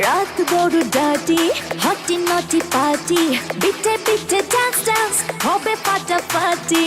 রাত গরু ডাটি হটি নটি পার্টি বিটে বিটে ডান্স ডান্স হবে ফাটাফাটি